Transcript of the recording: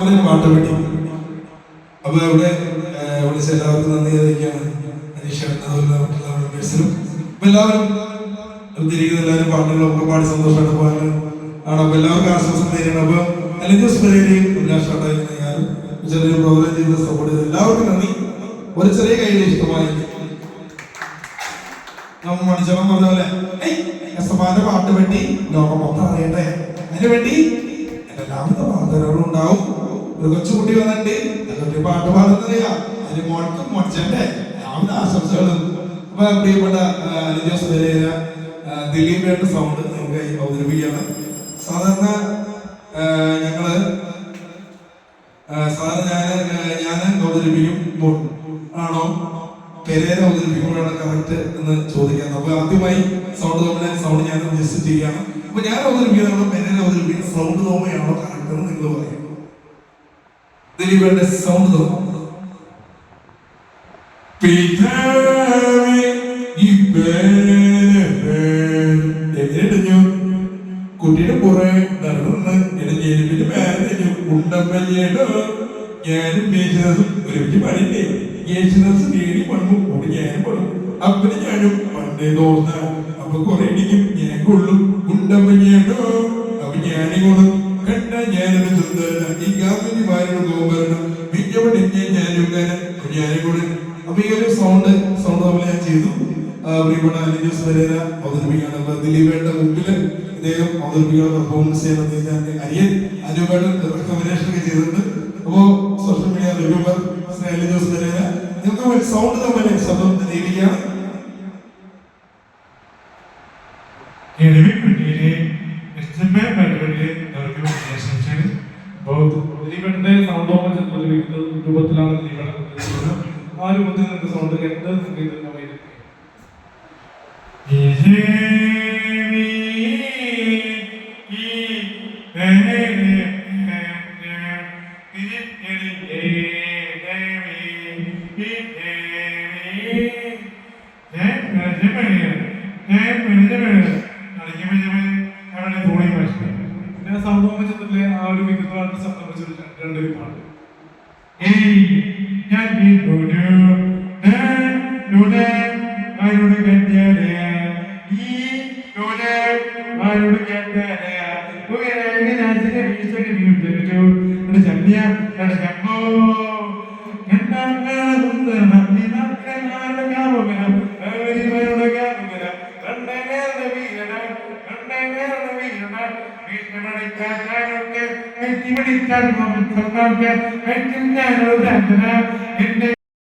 പാട്ട് വേണ്ടി അപ്പൊ അവിടെ വിളിച്ച എല്ലാവർക്കും നന്ദി അറിയിക്കുകയാണ്. അനീഷ് അതുപോലെ മറ്റുള്ള എല്ലാവരും തിരിക്കുന്ന എല്ലാവരും പാട്ടുകളൊക്കെ പാടി സന്തോഷമായിട്ട് പോകാൻ ആണ്. അപ്പൊ എല്ലാവർക്കും ആശ്വാസം നേരിടണം അപ്പൊ അലിഞ്ചോസ് പെരേരയും ഉല്ലാസ് ഞാനും ചെറിയ പ്രോഗ്രാം ചെയ്ത് സപ്പോർട്ട് ചെയ്ത് എല്ലാവർക്കും നന്ദി. ഒരു ചെറിയ കയ്യിൽ ഇഷ്ടമായി. നമ്മൾ മണിച്ചവൻ പറഞ്ഞ പോലെ "ഏയ്, എസ്തമാന്റെ പാട്ട് വേണ്ടി ലോകം മൊത്തം അറിയട്ടെ. അതിനു വേണ്ടി എന്റെ എല്ലാവിധ പ്രാർത്ഥനകളും ഉണ്ടാവും. ഒരു കൊച്ചുകുട്ടി വന്നിട്ട് അതൊരു പാട്ട് പാടുന്നറിയാം അതിന് മോൾക്കും മണിച്ചന്റെ എല്ലാവിധ ആശംസകളും. അപ്പൊ പ്രിയപ്പെട്ട ആ, ദിലീപേട്ട സൗണ്ട് നമുക്ക് അവതരിപ്പിക്കുകയാണ് സാധാരണ ഞങ്ങൾ സാധാരണ ഞാൻ ഞാൻ അവതരിപ്പിക്കും ആണോ? പെരേര അവതരിപ്പിക്കുമ്പോഴാണ് കറക്റ്റ് എന്ന് ചോദിക്കുന്നത്. അപ്പൊ ആദ്യമായി സൗണ്ട് തോമനെ സൗണ്ട് ഞാൻ ജസ്റ്റ് ചെയ്യുകയാണ് അപ്പൊ ഞാൻ അവതരിപ്പിക്കുന്നതാണോ പെരേര അവതരിപ്പിക്കുന്ന സൗണ്ട് തോമയാണോ കറക്റ്റ് എന്ന് നിങ്ങൾ പറയും. ദിലീപേട്ട സൗണ്ട് എങ്ങനെയടിഞ്ഞു കുട്ടിയുടെ കുറെ നടന്നു ഇടഞ്ഞെരുപ്പിന് മേലഞ്ഞു ഉണ്ടമ്മയ്യേടോ ഞാനും യേശുദാസും ഒരുമിച്ച് പണിയില്ലേ യേശുദാസ് നേടി പണു കൂടി ഞാനും പണു അപ്പന് ഞാനും പണ്ടേ തോന്ന അപ്പൊ കുറെ ഇടിക്കും. ഞാൻ കൊള്ളും. ഉണ്ടമ്മയ്യേടോ അപ്പൊ ഞാനിങ്ങോട്ട് കണ്ട ഞാനൊരു സുന്ദരന. ഈ ഗാമിനി മാരുടെ ഗോപരണം മിക്കവിടെ ഞാനും ഞാനും കൂടെ. അപ്പൊ ഈ ഒരു സൗണ്ട് സൗണ്ട് തമ്മിൽ ഞാൻ ചെയ്തു. പ്രിയപ്പെട്ട അലിജോസ് പെരേര അവതരിപ്പിക്കുകയാണ് ദിലീപേട്ട മുമ്പിൽ ഇദ്ദേഹം അവതരിപ്പിക്കുന്ന പെർഫോമൻസ് ചെയ്യുന്നത് അരിയൻ അനുപേട്ടൻ റെക്കമെൻഡേഷൻ ഒക്കെ ചെയ്തിട്ടുണ്ട്. അപ്പോ social media reviewer Alijos Perera നിങ്ങൾക്ക് സൗണ്ട് തമ്മിൽ ശബ്ദം തെളിയിക്കുകയാണ് എളിമപ്പെട്ടിയിലെ എസ്എംഎ പരിപാടിയിലെ ആശംസകൾ അപ്പോൾ ദിലീപന്റെ സൗണ്ട് ഓഫ് ചെറുപ്പത്തിൽ രൂപത്തിലാണ് കൊണ്ടുവരുന്നത് ആ രൂപത്തിൽ നിങ്ങൾക്ക് സൗണ്ട് കേട്ട് നിങ്ങൾക്ക് തോണി കവയിൽ സൗണ്ട് ഓഫ് ചിത്രത്തിലെ ആ ഒരു വികൃതമായിട്ട് ശബ്ദം വെച്ചൊരു രണ്ട് പാട്ട് ഞാൻ വീട്ടോട് ഇവിടെ സ്റ്റാർട്ട് മോമെന്റ് സംസാരിക്കാൻ പറ്റുന്ന അനുവദന എന്റെ